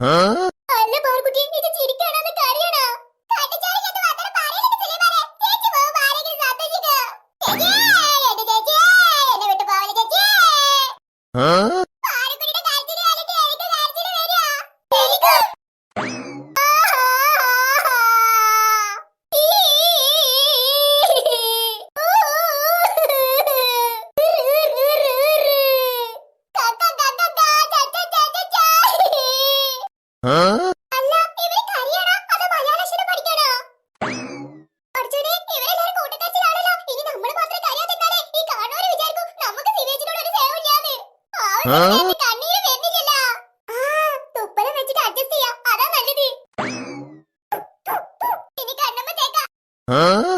Huh? Huh?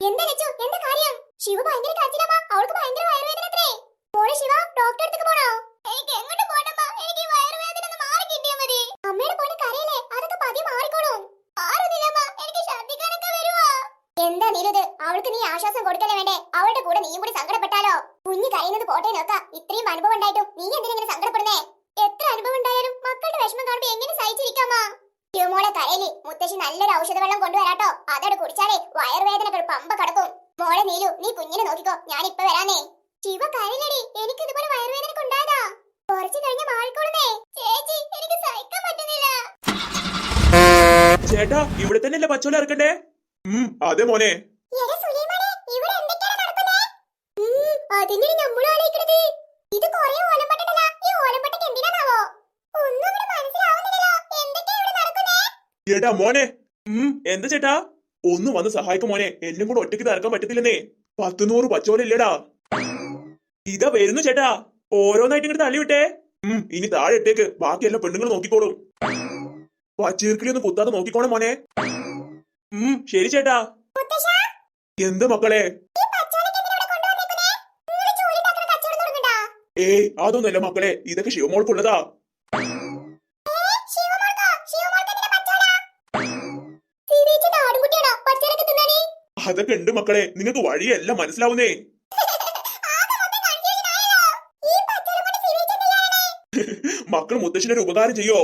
എന്താ കാര്യം? അവൾക്ക് ശിവ ഡോക്ടറെ പോണോ? എനിക്ക് എങ്ങോട്ട് എനിക്ക് മാറി പോലെ അതൊക്കെ പതി എനിക്ക് അവൾക്ക് നീ ആശ്വാസം അവളുടെ കൂടെ നീയും കൂടി സങ്കടപ്പെട്ടാലോ? കുഞ്ഞു കരയുന്നത് പോട്ടെ നോക്കാം ഇത്രയും അനുഭവം ഉണ്ടായിട്ടും നീ എന്തിനാ ചേട്ടാ ഇവിടെ തന്നെ അല്ലേ പച്ചോല ഇറക്കണ്ടേ അതെ മോനെ. ചേട്ടാ മോനെ. എന്താ ചേട്ടാ? ഒന്നും വന്ന് സഹായിക്കും മോനെ. എല്ലാം കൂടെ ഒറ്റയ്ക്ക് തറക്കാൻ പറ്റത്തില്ലെന്നേ. പത്ത് നൂറ് പച്ചോലില്ലടാ ഇതാ വരുന്നു ചേട്ടാ. ഓരോന്നായിട്ട് ഇങ്ങോട്ട് തള്ളിവിട്ടേ. ഉം ഇനി താഴെ ഇട്ടേക്ക്. ബാക്കി എല്ലാ പെണ്ണുങ്ങളും നോക്കിക്കോളും. പച്ചീർക്കിലൊന്നും കുത്താതെ നോക്കിക്കോണേ മോനെ. ഉം ശരി ചേട്ടാ. എന്ത് മക്കളെ? ഏയ് അതൊന്നല്ല മക്കളെ. ഇതൊക്കെ ശിവമോൾക്കുള്ളതാ. അതൊക്കെ ഉണ്ട് മക്കളെ. നിങ്ങക്ക് വഴിയല്ല മനസ്സിലാവുന്നേ. മക്കൾ മുത്തശ്ശിനൊരു ഉപകാരം ചെയ്യോ?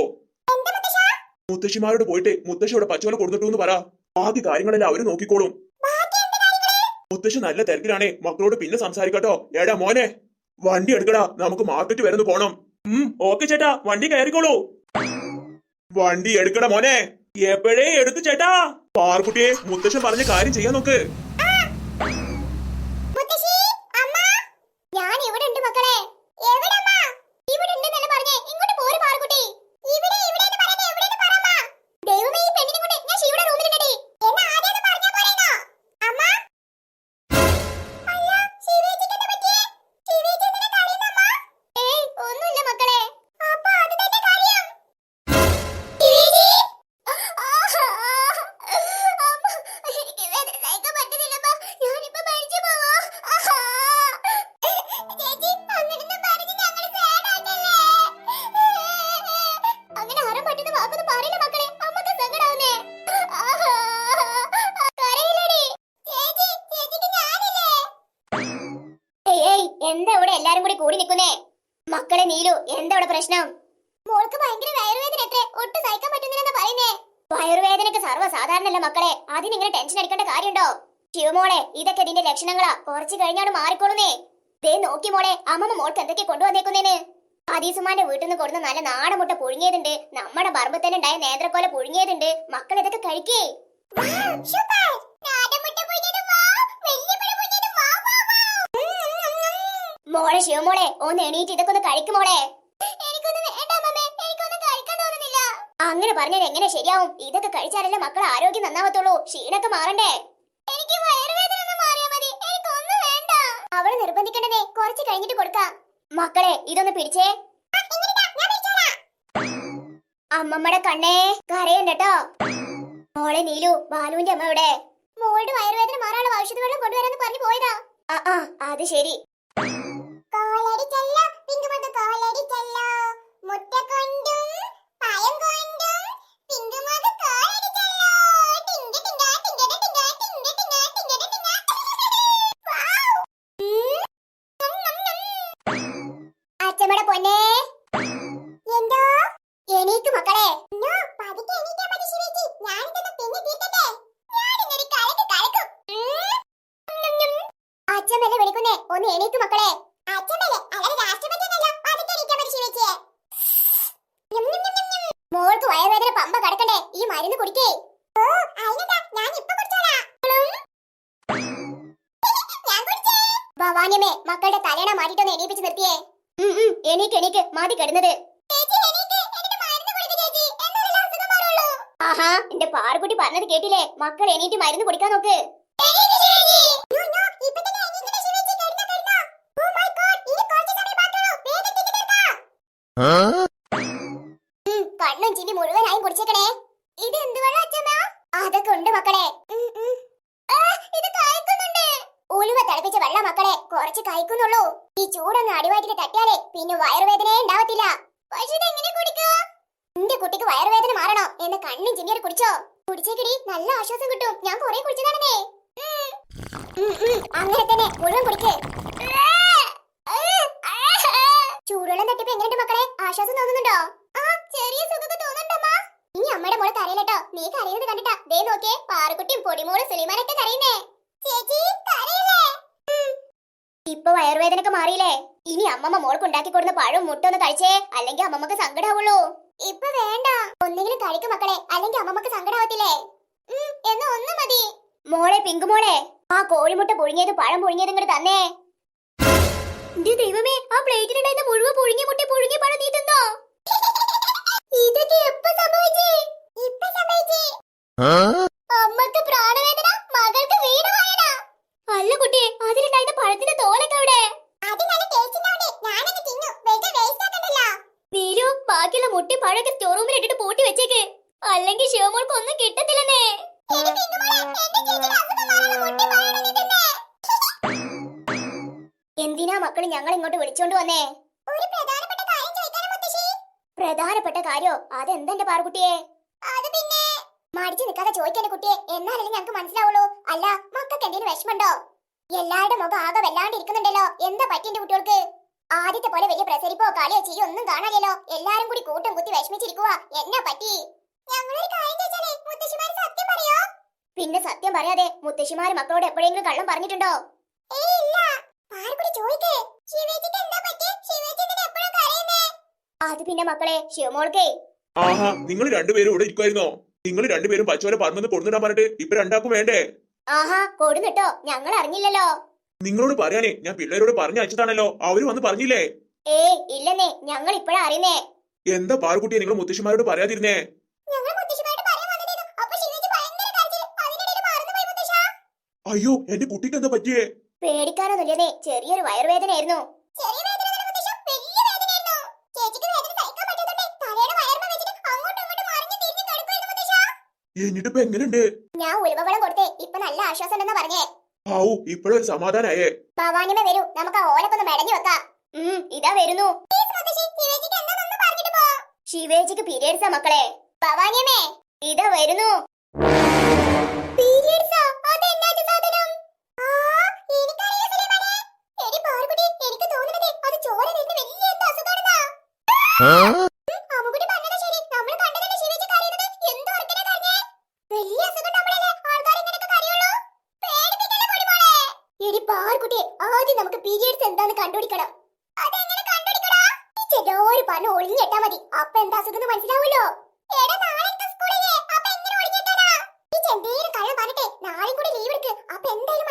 മുത്തശ്ശിമാരോട് പോയിട്ട് മുത്തശ്ശി ഇവിടെ പച്ചോല കൊടുത്തിട്ടു എന്ന് പറ. ബാക്കി കാര്യങ്ങളെല്ലാം അവർ നോക്കിക്കോളും. മുത്തശ്ശി നല്ല തിരക്കിലാണേ. മക്കളോട് പിന്നെ സംസാരിക്കട്ടോ. ഏടാ മോനെ വണ്ടി എടുക്കടാ. നമുക്ക് മാർക്കറ്റ് വരുന്നു പോണം. ഓക്കെ ചേട്ടാ. വണ്ടി കയറിക്കോളൂ. വണ്ടി എടുക്കട മോനെ. എപ്പോഴേ എടുത്തു ചേട്ടാ. പാർക്കുട്ടിയെ മുത്തശ്ശൻ പറഞ്ഞ കാര്യം ചെയ്യാൻ നോക്ക്. ഞാൻ ഇവിടെ ഉണ്ട് മക്കളെ. എല്ലാരും കൂടി കൂടി നിൽക്കുന്നേ? മക്കളെ നീലു എന്താ ഇവിടെ പ്രശ്നം? മോൾക്ക് ഭയങ്കര വയറുവേദന എത്രേ ഒട്ടും സഹിക്കാൻ പറ്റുന്നില്ലെന്ന് പറയുന്നേ. വയറുവേദനക്ക് സർവസാധാരണല്ല മക്കളെ. അതിനിങ്ങനെ ടെൻഷൻ അടിക്കേണ്ട കാര്യമുണ്ടോ? ശിവമോളെ ഇതൊക്കെ ഇതിന്റെ ലക്ഷണങ്ങളാ. കുറച്ച് കഴിഞ്ഞാണ് മാറിക്കോളുന്നേ. ദേ നോക്കി മോളെ അമ്മമ്മ മോൾക്ക് എന്തൊക്കെ കൊണ്ടുവന്നേക്കുന്നേന് ഹദീസുമാന്റെ വീട്ടിൽ നിന്ന് കൊടുത്ത നല്ല നാടൻ മുട്ട പുഴുങ്ങിയതുണ്ട്. നമ്മുടെ ഉണ്ടായ നേന്ത്രക്കോല പുഴുങ്ങിയതുണ്ട്. മക്കൾ ഇതൊക്കെ കഴിക്കേ. മോളെ ശിവമോളെ ഒന്ന് എണീറ്റ് ഇതൊക്കെ ഒന്ന് കഴിക്കും മോളെ. അങ്ങനെ പറഞ്ഞാൽ എങ്ങനെ ശരിയാവും? ഇതൊക്കെ കഴിച്ചാലല്ലേ മക്കൾ ആരോഗ്യം നന്നാവത്തുള്ളൂ. ക്ഷീണൊക്കെ മാറണ്ടേ? എനിക്ക് അവൾ നിർബന്ധിക്കണ്ടേ കുറച്ച് കഴിഞ്ഞിട്ട് കൊടുക്കാം. മക്കളെ ഇതൊന്ന് പിടിച്ചേ. അമ്മമ്മയുടെ കണ്ണേ കരയണ്ടട്ടോ മോളെ നീലു ബാലുവിന്റെ അമ്മ എവിടെ? മോളുടെ വയറുവേദന മാറാനുള്ള ഔഷധ വെള്ളം കൊണ്ടുവരാന്ന് പറഞ്ഞു പോയതാ. ആ അത് ശരി. கோலடி செல்லம் பிங்கு மட்டும் கோலடி செல்லம் മാറ്റിട്ടൊന്ന് എണീപ്പിച്ച് നിർത്തിയേ. എണീക്ക് എണീക്ക് മാറ്റി കിടന്നത്. ആഹാ എന്റെ പാറുകുട്ടി പറഞ്ഞത് കേട്ടില്ലേ? മക്കൾ എണീറ്റ് മരുന്ന് കുടിക്കാൻ നോക്ക്. കണ്ണും ചിന്തി മുഴുവനായും കുടിച്ചേക്കണേ ഇത് എന്ത് വെള്ളം അച്ഛമ്മ അതൊക്കെ ഉണ്ട് മക്കളെ ഉം, ഉം. ആ, ഇത് കായ്ക്കുന്നുണ്ട് ഉലുവ തിളപ്പിച്ച വെള്ളം മക്കളെ കുറച്ച് കഴിക്കുന്നുള്ളൂ ഈ ചൂടൊന്ന് അടിവാറ്റിട്ട് തട്ടിയാലേ പിന്നെ വയറുവേദനയെ ഉണ്ടാവത്തില്ല. പക്ഷേ ഇതെങ്ങനെ എന്റെ കുട്ടിക്ക് വയറുവേദന മാറണോ എന്ന് കണ്ണും ചിമ്മിയോട് കുടിച്ചോ. കുടിച്ചേക്കടി നല്ല ആശ്വാസം കിട്ടും. ഞാൻ കുറെ കുടിച്ചതാണെന്നേ. അങ്ങനെ തന്നെ മുഴുവൻ കുടിക്ക് ചൂടുവെള്ളം തട്ടിപ്പ് എങ്ങനെയുണ്ട് മക്കളെ ആശ്വാസം തോന്നുന്നുണ്ടോ ആ ചെറിയ സുഖമൊക്കെ തോന്നുന്നുണ്ടമ്മ ഇനി അമ്മയുടെ മോൾ കരയില്ലട്ടോ നീ കരയുന്നത് കണ്ടിട്ടാ ദേ നോക്കിയേ പാറക്കുട്ടിയും പൊടിമോളും സുലൈമാനൊക്കെ കരയുന്നേ ചേച്ചി കരയില്ലേ ഇപ്പൊ വയറുവേദനക്ക് മാറിയില്ലേ? ഇനി അമ്മമ്മ മോൾക്ക് ഉണ്ടാക്കി കൊടുത്ത പഴവും മുട്ട ഒന്ന് കഴിച്ചേ അല്ലെങ്കിൽ അമ്മമ്മക്ക് സങ്കടാവുള്ളൂ. ഇപ്പൊ വേണ്ട. ഒന്നെങ്കിലും കഴിക്കും മക്കളെ അല്ലെങ്കിൽ അമ്മമ്മക്ക് സങ്കടാവത്തില്ലേ? എന്നാ ഒന്ന് മതി. മോളെ പിങ്കു മോളെ ആ കോഴിമുട്ട പുഴുങ്ങിയത് പഴം പുഴുങ്ങിയത് ഇങ്ങോട്ട് തന്നേ. എന്റെ ദൈവമേ ആ പ്ലേറ്റിലുണ്ടായിരുന്ന മുഴുവൻ പുഴുങ്ങി മുട്ട പുഴുങ്ങി പഴം നീ തിന്നോ? ഇതൊക്കെ എപ്പോ സംഭവിച്ചേ? ഇപ്പൊ സംഭവിച്ചേ? അമ്മയ്ക്ക് പ്രാണവേദന മകൾക്ക് പ്രധാനപ്പെട്ട കാര്യോ? അതെന്തെന്റെ പാറുകുട്ടിയെ? അത് പിന്നെ മടിച്ചു നിൽക്കാതെ ചോദിക്കണേ കുട്ടിയെ? എന്നാലല്ലേ ഞങ്ങൾക്ക് മനസ്സിലാവുള്ളൂ. അല്ല മക്കൾക്ക് എന്തെങ്കിലും വിഷമമുണ്ടോ? എല്ലാവരുടെ മുഖം ആകെ വല്ലാണ്ടിരിക്കുന്നുണ്ടല്ലോ. എന്താ പറ്റി എന്റെ കുട്ടികൾക്ക്? ആദ്യത്തെ പോലെ വലിയ പ്രസരിപ്പോ കളിയോ ചെയ്യോ ഒന്നും കാണാനില്ലല്ലോ. എല്ലാരും കൂടി കൂട്ടം കുത്തി വിഷമിച്ചിരിക്കുക എന്നാ പറ്റി? പിന്നെ സത്യം പറയാതെ മുത്തശ്ശിമാര് മക്കളോട് എപ്പോഴെങ്കിലും കള്ളം പറഞ്ഞിട്ടുണ്ടോ? അത് പിന്നെ മക്കളെ ശിവമോൾക്കേ. ആഹാ നിങ്ങൾ രണ്ടുപേരും ഇവിടെ ഇരിക്കുമായിരുന്നോ നിങ്ങൾ രണ്ടുപേരും പച്ചവരെ പറമ്പെന്ന് പൊടുന്നിടാൻ പറഞ്ഞിട്ട് ഇപ്പൊ രണ്ടാക്കും വേണ്ടേ? ആഹാ കൊടുന്നിട്ടോ. ഞങ്ങൾ അറിഞ്ഞില്ലല്ലോ. നിങ്ങളോട് പറയാനേ ഞാൻ പിള്ളേരോട് പറഞ്ഞു അയച്ചതാണല്ലോ. അവർ വന്ന് പറഞ്ഞില്ലേ? ഏ ഇല്ലെന്നേ. ഞങ്ങൾ ഇപ്പോഴാ അറിയുന്നേ. എന്താ പാറുകുട്ടിയെ നിങ്ങൾ മുത്തശ്ശിമാരോട് പറയാതിരുന്നേ. അയ്യോ എന്റെ കുട്ടിക്ക് എന്താ പറ്റിയേ? പേടിക്കാനൊന്നുമില്ലെന്നേ. ചെറിയൊരു വയറുവേദനയായിരുന്നു. എന്നിട്ടിപ്പോ എങ്ങനെയുണ്ട് ഞാൻ ഉലുവവളം കൊടുത്തേ. ഇപ്പൊ നല്ല ആശ്വാസം ഉണ്ടെന്ന് പറഞ്ഞേ. ആവു ഇപ്പോഴൊരു സമാധാനായേ. ഭവാനിമ വരൂ. നമുക്ക് ആ ഓലക്കൊന്ന് മെടഞ്ഞു വെക്കാം. ഉം ഇതാ വരുന്നു. ശിവേജിക്ക് പീരിയഡ്സാ മക്കളെ? ഭവാനിയമ്മേ ഇതാ വരുന്നു. പീരിയഡ്സാ ആ എനിക്കറിയാം അപ്പൊ എന്താ അസുഖം മനസ്സിലാവൂലോ നാളെ സ്കൂളിലെ അപ്പൊ എങ്ങനെ ഒളിഞ്ഞെട്ടാനാ ഈ ചെന്തേലും കള്ളം പറഞ്ഞിട്ടേ നാളെ കൂടി ലീവ് എടുക്ക്. അപ്പൊ എന്തായാലും